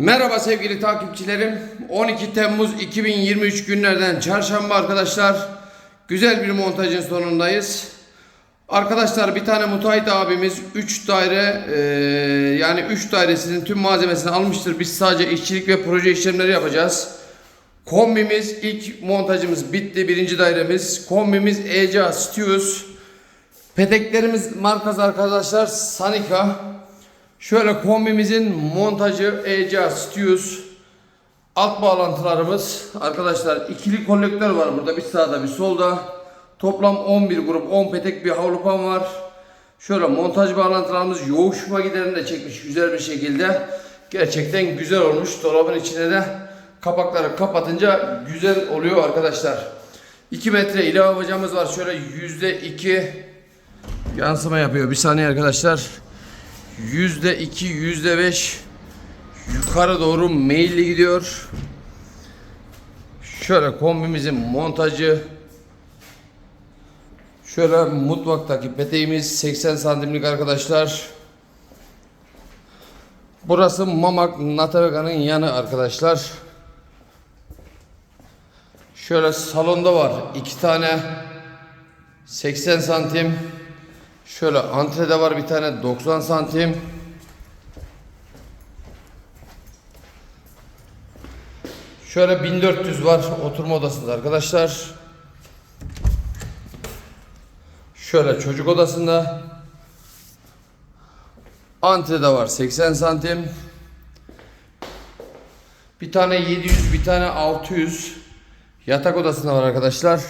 Merhaba sevgili takipçilerim. 12 Temmuz 2023 günlerden çarşamba arkadaşlar. Güzel bir montajın sonundayız. Arkadaşlar bir tane müteahhit abimiz 3 daire eee, yani 3 dairesinin tüm malzemesini almıştır. Biz sadece işçilik ve proje işlemleri yapacağız. Kombimiz ilk montajımız bitti. Birinci dairemiz. Kombimiz ECA Stews. Peteklerimiz markası arkadaşlar Sanika. Şöyle kombimizin montajı ECA Stews. Alt bağlantılarımız arkadaşlar ikili kolektör var burada bir sağda bir solda. Toplam 11 grup 10 petek bir havlupan var. Şöyle montaj bağlantılarımız yoğuşma giderini de çekmiş güzel bir şekilde. Gerçekten güzel olmuş. Dolabın içine de kapakları kapatınca güzel oluyor arkadaşlar. 2 metre ilave bacamız var. Şöyle yüzde iki yansıma yapıyor. Bir saniye arkadaşlar. Yüzde iki, yüzde beş yukarı doğru meyilli gidiyor. Şöyle kombimizin montajı. Şöyle mutfaktaki peteğimiz 80 santimlik arkadaşlar. Burası Mamak Natavega'nın yanı arkadaşlar. Şöyle salonda var iki tane 80 santim. Şöyle antrede var bir tane 90 santim. Şöyle 1400 var oturma odasında arkadaşlar. Şöyle çocuk odasında. Antrede var 80 santim. Bir tane 700 bir tane 600. Yatak odasında var arkadaşlar.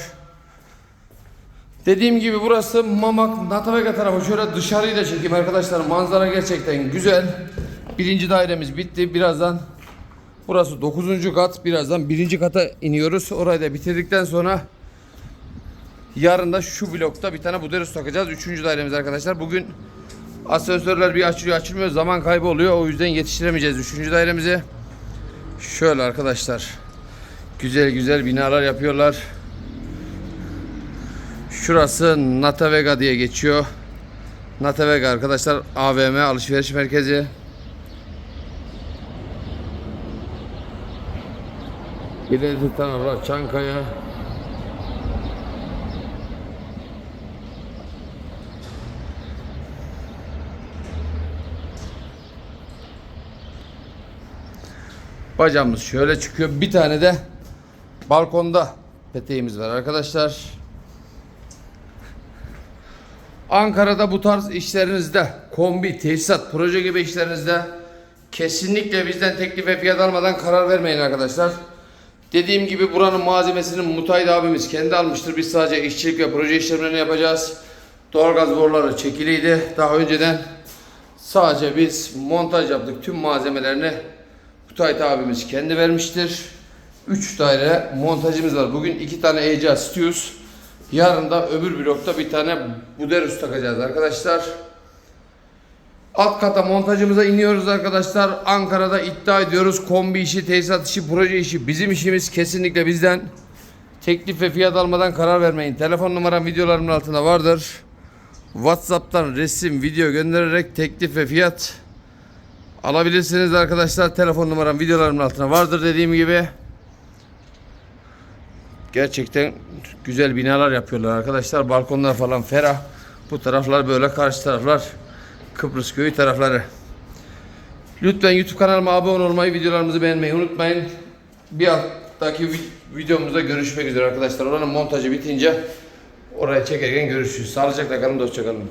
Dediğim gibi burası Mamak Natavega tarafı. Şöyle dışarıyı da çekeyim arkadaşlar. Manzara gerçekten güzel. Birinci dairemiz bitti. Birazdan burası 9. kat. Birazdan birinci kata iniyoruz. Orayı da bitirdikten sonra yarın da şu blokta bir tane buderus takacağız. Üçüncü dairemiz arkadaşlar. Bugün asansörler bir açılıyor açılmıyor. Zaman kaybı oluyor. O yüzden yetiştiremeyeceğiz üçüncü dairemizi. Şöyle arkadaşlar. Güzel güzel binalar yapıyorlar. Şurası Natavega diye geçiyor. Natavega arkadaşlar AVM alışveriş merkezi. İleri taraflar Çankaya. Bacamız şöyle çıkıyor. Bir tane de balkonda peteğimiz var arkadaşlar. Ankara'da bu tarz işlerinizde kombi, tesisat, proje gibi işlerinizde kesinlikle bizden teklif ve fiyat almadan karar vermeyin arkadaşlar. Dediğim gibi buranın malzemesinin müteahhit abimiz kendi almıştır. Biz sadece işçilik ve proje işlemlerini yapacağız. Doğalgaz boruları çekiliydi. Daha önceden sadece biz montaj yaptık. Tüm malzemelerini müteahhit abimiz kendi vermiştir. 3 daire montajımız var. Bugün 2 tane ECA Stews. Yarın da öbür blokta bir tane Buderus takacağız arkadaşlar. Alt kata montajımıza iniyoruz arkadaşlar. Ankara'da iddia ediyoruz. Kombi işi, tesisat işi, proje işi bizim işimiz. Kesinlikle bizden teklif ve fiyat almadan karar vermeyin. Telefon numaram videolarımın altında vardır. WhatsApp'tan resim, video göndererek teklif ve fiyat alabilirsiniz arkadaşlar. Telefon numaram videolarımın altına vardır dediğim gibi. Gerçekten güzel binalar yapıyorlar arkadaşlar. Balkonlar falan ferah. Bu taraflar böyle karşı taraflar Kıbrıs köyü tarafları. Lütfen YouTube kanalıma abone olmayı, videolarımızı beğenmeyi unutmayın. Bir alttaki vi- videomuzda görüşmek üzere arkadaşlar. Oranın montajı bitince oraya çekerken görüşürüz. Sağlıcakla kalın, hoşça kalın.